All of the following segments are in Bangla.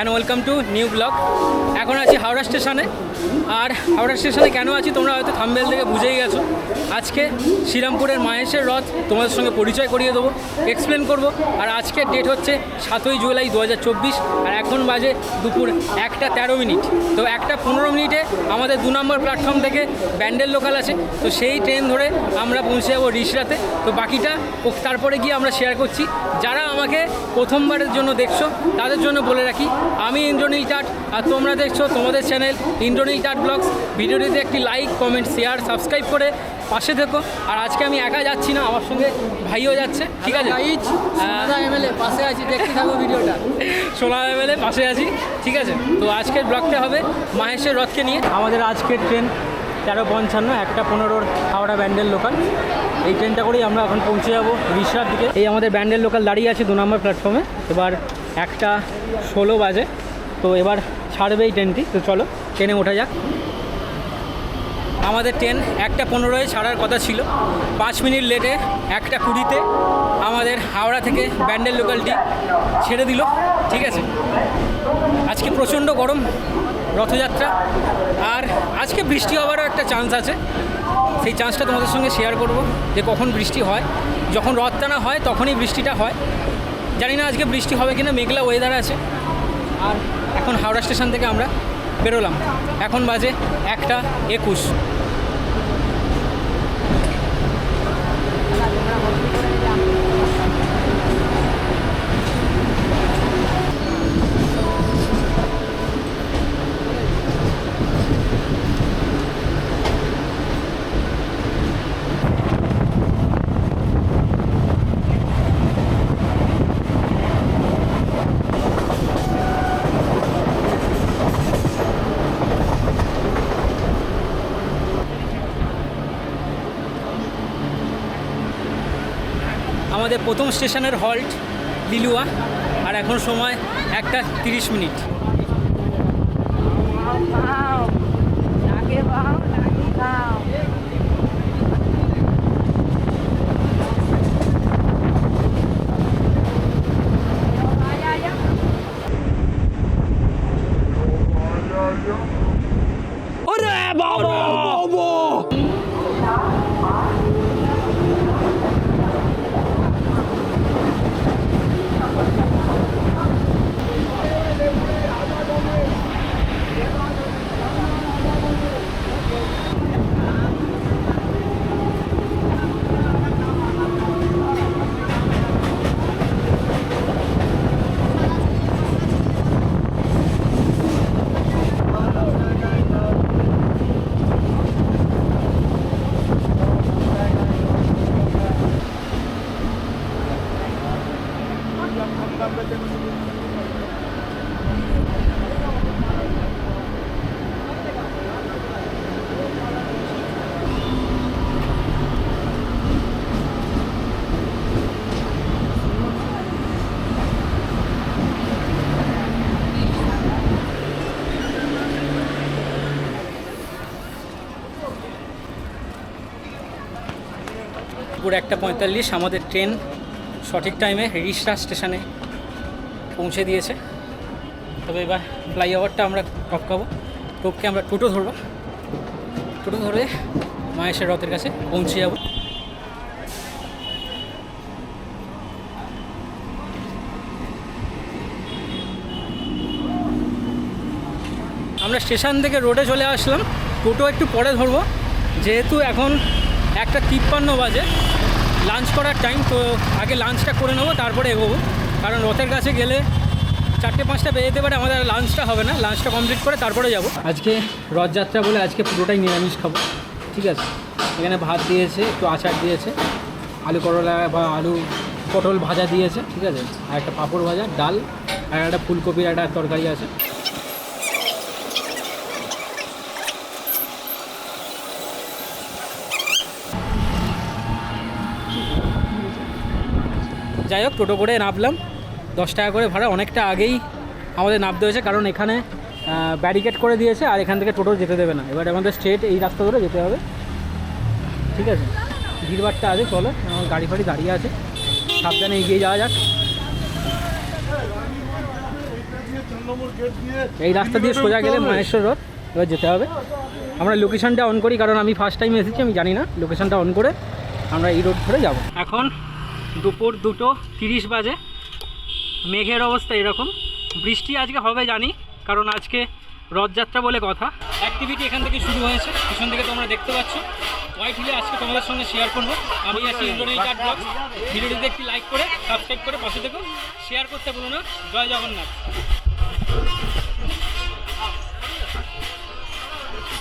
And welcome to new vlog এখন আছি হাওড়া স্টেশনে। আর হাওড়া স্টেশনে কেন আছি? তোমরা হয়তো থামবেল থেকে বুঝেই গেছো। আজকে শ্রীরামপুরের মাহেশের রথ তোমাদের সঙ্গে পরিচয় করিয়ে দেবো এক্সপ্লেন করব। আর আজকের ডেট হচ্ছে সাতই জুলাই দু হাজার চব্বিশ, আর এখন বাজে দুপুর একটা তেরো মিনিট। তো একটা পনেরো মিনিটে আমাদের দু নম্বর প্ল্যাটফর্ম থেকে ব্যান্ডেল লোকাল আছে। তো সেই ট্রেন ধরে আমরা পৌঁছে যাব রিসরাতে। তো বাকিটা তারপরে গিয়ে আমরা শেয়ার করছি। যারা আমাকে প্রথমবারের জন্য দেখছ, তাদের জন্য বলে রাখি, আমি ইন্দ্রনীল টাট। আর তোমরা দেখছ তোমাদের চ্যানেল ইন্দ্রনীল টাট ব্লগস। ভিডিওটিতে একটি লাইক কমেন্ট শেয়ার সাবস্ক্রাইব করে পাশে থেকো। আর আজকে আমি একা যাচ্ছি না আমার সঙ্গে ভাইও যাচ্ছে ঠিক আছে? এমএলএ পাশে আছি দেখতে থাকো ভিডিওটা। সোনা লেভেলে পাশে আছি ঠিক আছে? তো আজকের ব্লগটা হবে মাহেশের রথকে নিয়ে। আমাদের আজকের ট্রেন তেরো পঞ্চান্ন একটা পনেরোর হাওড়া ব্যান্ডেল লোকাল এই ট্রেনটা করেই আমরা এখন পৌঁছে যাব রিসরার দিকে। এই আমাদের ব্যান্ডেল লোকাল দাঁড়িয়ে আছে দু নম্বর প্ল্যাটফর্মে এবার একটা ষোলো বাজে তো এবার ছাড়বে এই ট্রেনটি তো চলো ট্রেনে ওঠা যাক। আমাদের ট্রেন একটা পনেরোয় ছাড়ার কথা ছিল। পাঁচ মিনিট লেটে একটা কুড়িতে আমাদের হাওড়া থেকে ব্যান্ডেল লোকালটি ছেড়ে দিল। ঠিক আছে? আজকে প্রচণ্ড গরম, রথযাত্রা, আর আজকে বৃষ্টি হওয়ারও একটা চান্স আছে। সেই চান্সটা তোমাদের সঙ্গে শেয়ার করব যে কখন বৃষ্টি হয়। যখন রথ টানা হয়, তখনই বৃষ্টিটা হয়। জানি না আজকে বৃষ্টি হবে কিনা, মেঘলা ওয়েদার আছে। আর এখন হাওড়া স্টেশন থেকে আমরা বেরোলাম। এখন বাজে একটা একুশ আমাদের প্রথম স্টেশনের হল্ট লিলুয়া আর এখন সময় একটা তিরিশ মিনিট। দুপুর একটা পঁয়তাল্লিশ, আমাদের ট্রেন সঠিক টাইমে রিসরা স্টেশনে পৌঁছে দিয়েছে। তবে এবার ফ্লাইওভারটা আমরা টপকাবো টপকে আমরা টোটো ধরবো। টোটো ধরে মায়েশের রথের কাছে পৌঁছে যাব। আমরা স্টেশন থেকে রোডে চলে আসলাম। টোটো একটু পরে ধরবো। যেহেতু এখন একটা তিপ্পান্ন বাজে। লাঞ্চ করার টাইম তো আগে লাঞ্চটা করে নেব, তারপরে এগোবো। কারণ রথের কাছে গেলে চারটে, পাঁচটা বেজে যেতে পারে, আমাদের লাঞ্চটা হবে না। লাঞ্চটা কমপ্লিট করে তারপরে যাব। আজকে রথযাত্রা বলে আজকে পুরোটাই নিরামিষ খাব। ঠিক আছে? এখানে ভাত দিয়েছে, একটু আচার দিয়েছে, আলু করলা বা আলু পটল ভাজা দিয়েছে, ঠিক আছে? আর একটা পাঁপড় ভাজা, ডাল, আর একটা ফুলকপির একটা তরকারি আছে। যাই হোক, টোটো করে নামলাম। দশ টাকা করে ভাড়া, অনেকটা আগেই আমাদের নামতে হয়েছে, কারণ এখানে ব্যারিকেড করে দিয়েছে, আর এখান থেকে টোটো যেতে দেবে না। এবার আমাদের স্ট্রেট এই রাস্তা ধরে যেতে হবে। ঠিক আছে? ভিড়ভাড়টা আছে চলো, আমার গাড়ি ফাড়ি দাঁড়িয়ে আছে। সাবধানে এগিয়ে যাওয়া যাক। এই রাস্তা দিয়ে সোজা গেলে মহেশ্বর রথ এবার যেতে হবে। আমরা লোকেশানটা অন করি, কারণ আমি ফার্স্ট টাইম এসেছি, আমি জানি না। লোকেশানটা অন করে আমরা এই রোড ধরে যাব। এখন দুপুর দুটো তিরিশ বাজে। মেঘের অবস্থা এরকম। বৃষ্টি আজকে হবে জানি, কারণ আজকে রথযাত্রা বলে কথা। অ্যাক্টিভিটি এখান থেকে শুরু হয়েছে, পিছন থেকে তোমরা দেখতে পাচ্ছ। হোয়াইট হিলে আজকে তোমাদের সঙ্গে শেয়ার করব। আমি আছি ইন্দ্রনীল ব্লগ ভিডিওটিতে একটি লাইক করে সাবস্ক্রাইব করে পাশে থেকো। শেয়ার করতে ভুলো না। জয় জগন্নাথ।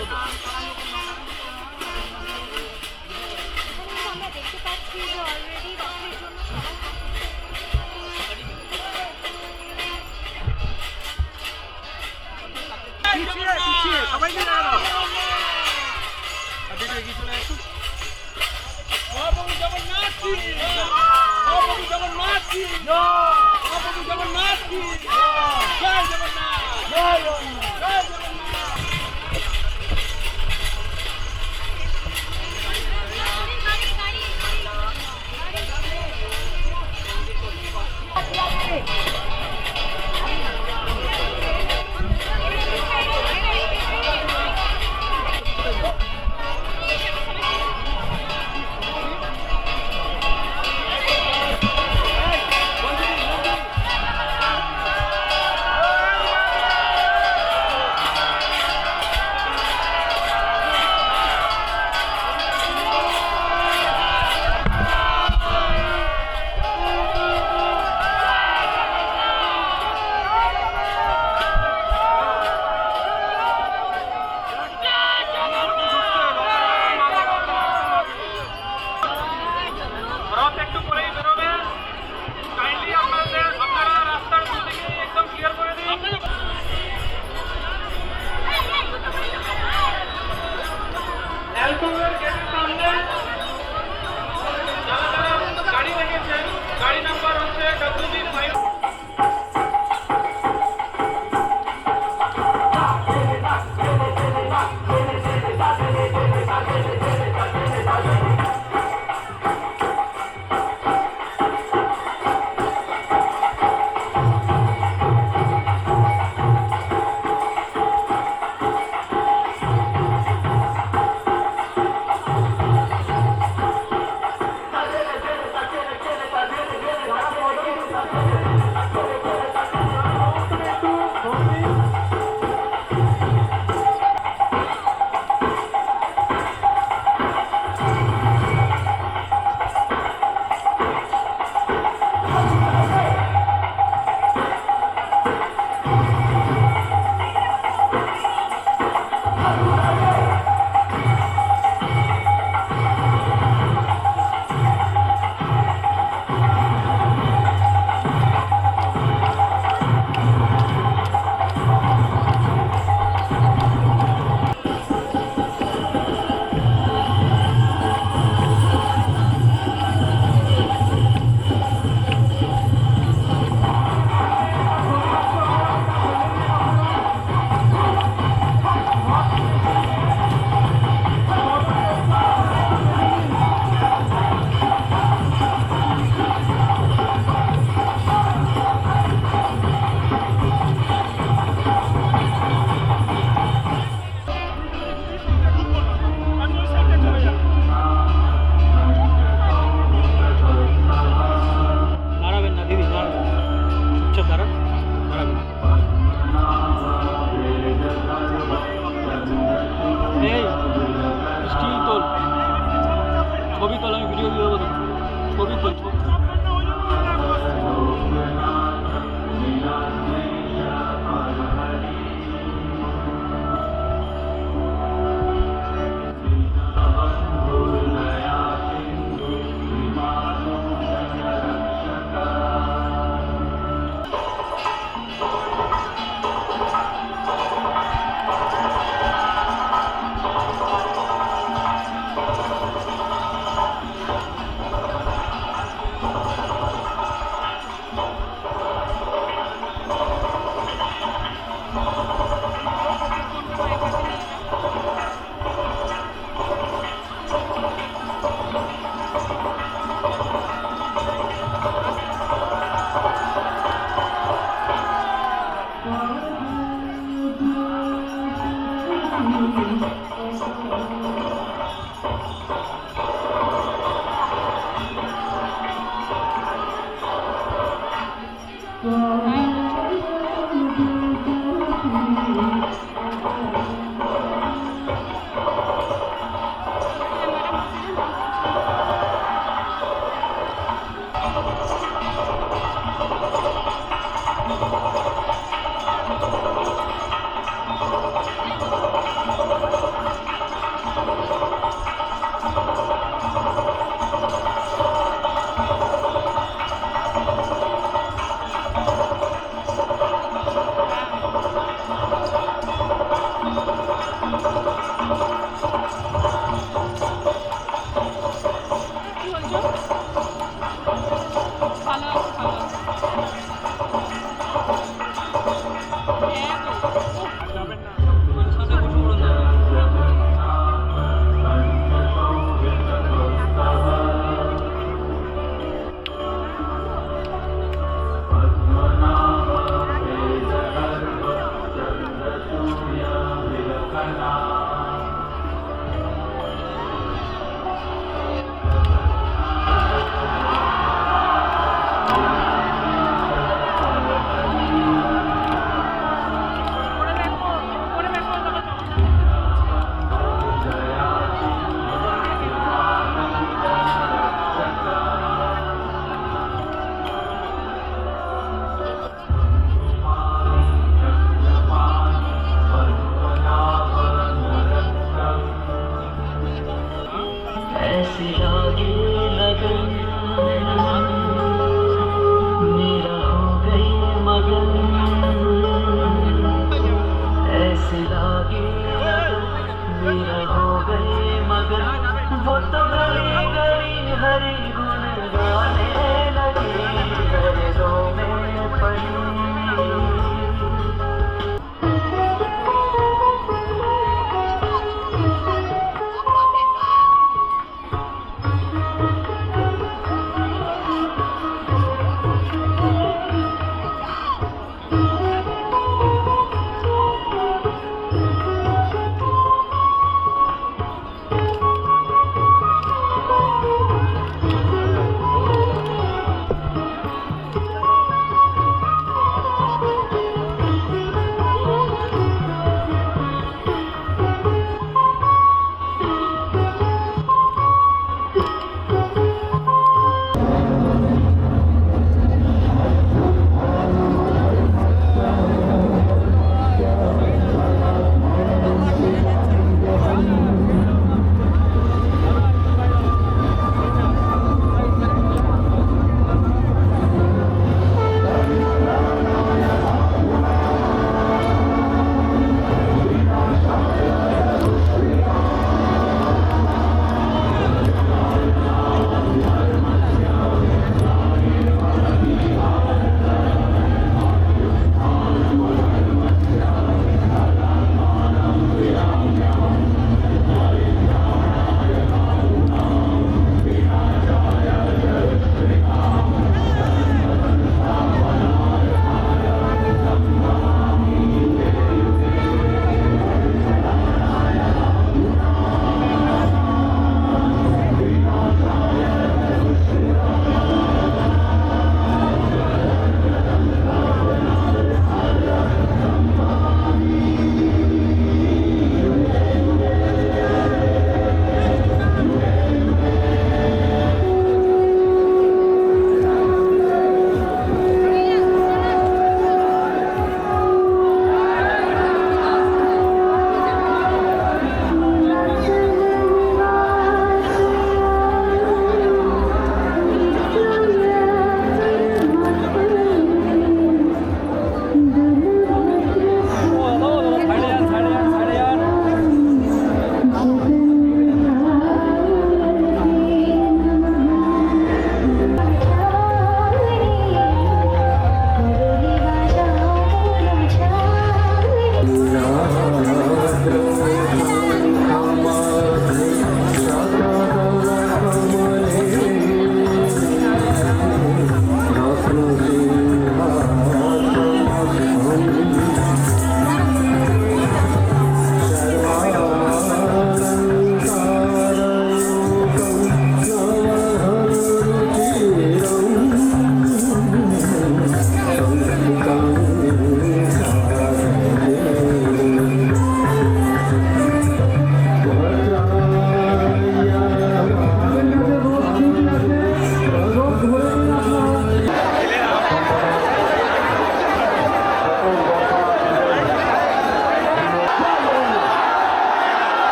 আমরা প্রভু জগন্নাথ জয় প্রভু জগন্নাথ জয় জগন্নাথ।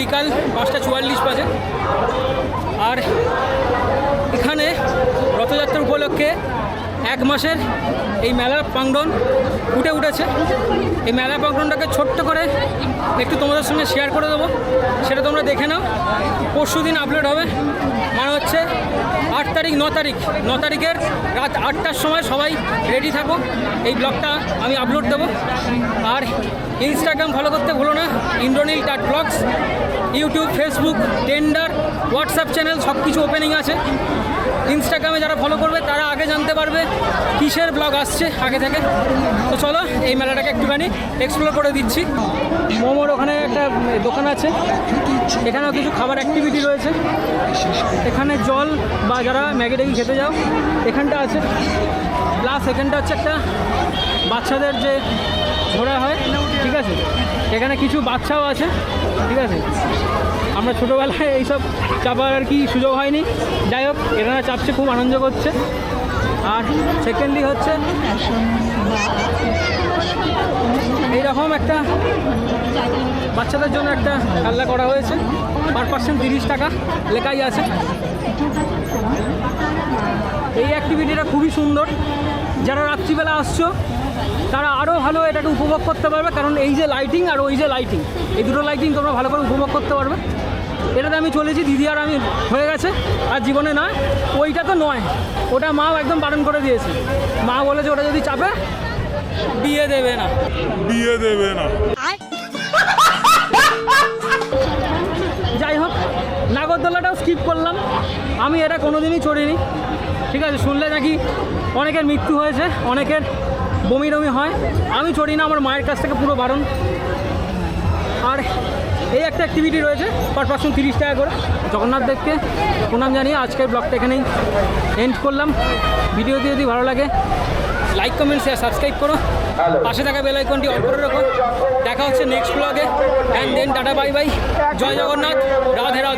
বিকাল পাঁচটা চুয়াল্লিশ বাজে। আর এখানে রথযাত্রা উপলক্ষে এক মাসের এই মেলার প্রাঙ্গণ উঠে উঠেছে। এই মেলা প্রাঙ্গণটাকে ছোট্ট করে একটু তোমাদের সঙ্গে শেয়ার করে দেবো। সেটা তোমরা দেখে নাও। পরশু দিন আপলোড হবে। মানে হচ্ছে আট তারিখ, ন তারিখ, ন তারিখের রাত আটটার সময় সবাই রেডি থাকো এই ব্লগটা আমি আপলোড দেবো। আর ইনস্টাগ্রাম ফলো করতে ভুলো না। Indranil dot vlogs YouTube Facebook tender WhatsApp channel সব কিছু ওপেনিং আছে। ইনস্টাগ্রামে যারা ফলো করবে, তারা আগে জানতে পারবে কিসের ব্লগ আসছে আগে থেকে। তো চলো, এই মেলাটাকে একটুখানি এক্সপ্লোর করে দিচ্ছি। মোমোর ওখানে একটা দোকান আছে। এখানেও কিছু খাবার অ্যাক্টিভিটি রয়েছে। এখানে জল বা যারা ম্যাগি ট্যাগি খেতে যাও, এখানটা আছে। প্লাস এখানটা হচ্ছে একটা বাচ্চাদের যে ঘোরা হয়, ঠিক আছে? এখানে কিছু বাচ্চাও আছে, ঠিক আছে? আমরা ছোটোবেলায় এইসব চাপার আর কি সুযোগ হয়নি। যাই হোক, এনারা চাপছে, খুব আনন্দ করছে। আর সেকেন্ডলি হচ্ছে, এইরকম একটা বাচ্চাদের জন্য একটা খেলনা করা হয়েছে। পার পার্সেন্ট তিরিশ টাকা লেখাই আছে। এই অ্যাক্টিভিটিটা খুবই সুন্দর। যারা রাত্রিবেলা আসছো তারা আরও ভালো এটাকে উপভোগ করতে পারবে কারণ এই যে লাইটিং আর ওই যে লাইটিং এই দুটো লাইটিং তোমরা ভালো করে উপভোগ করতে পারবে। এটাতে আমি চলেছি দিদি আর আমি হয়ে গেছে আর জীবনে নয় ওইটা তো নয় ওটা মাও একদম বারণ করে দিয়েছে। মা বলেছে ওটা যদি চাপে বিয়ে দেবে না। বিয়ে দেবে না। যাই হোক নাগরদোলাটাও স্কিপ করলাম আমি এটা কোনোদিনই চড়িনি ঠিক আছে শুনলে নাকি অনেকের মৃত্যু হয়েছে অনেকের বমি টমি হয় আমি চড়ি না আমার মায়ের কাছ থেকে পুরো বারণ। আর এই একটা অ্যাক্টিভিটি রয়েছে পার পার্সন তিরিশ টাকা করে। জগন্নাথ দেবকে প্রণাম জানিয়ে আজকের ব্লগটা এখানেই এন্ড করলাম। ভিডিওটি যদি ভালো লাগে লাইক কমেন্ট শেয়ার সাবস্ক্রাইব করো। পাশে থাকা বেল আইকনটি অন করে রাখো। দেখা হচ্ছে নেক্সট ব্লগে and then tata bye bye Jai Jagannath. Radhe Radhe.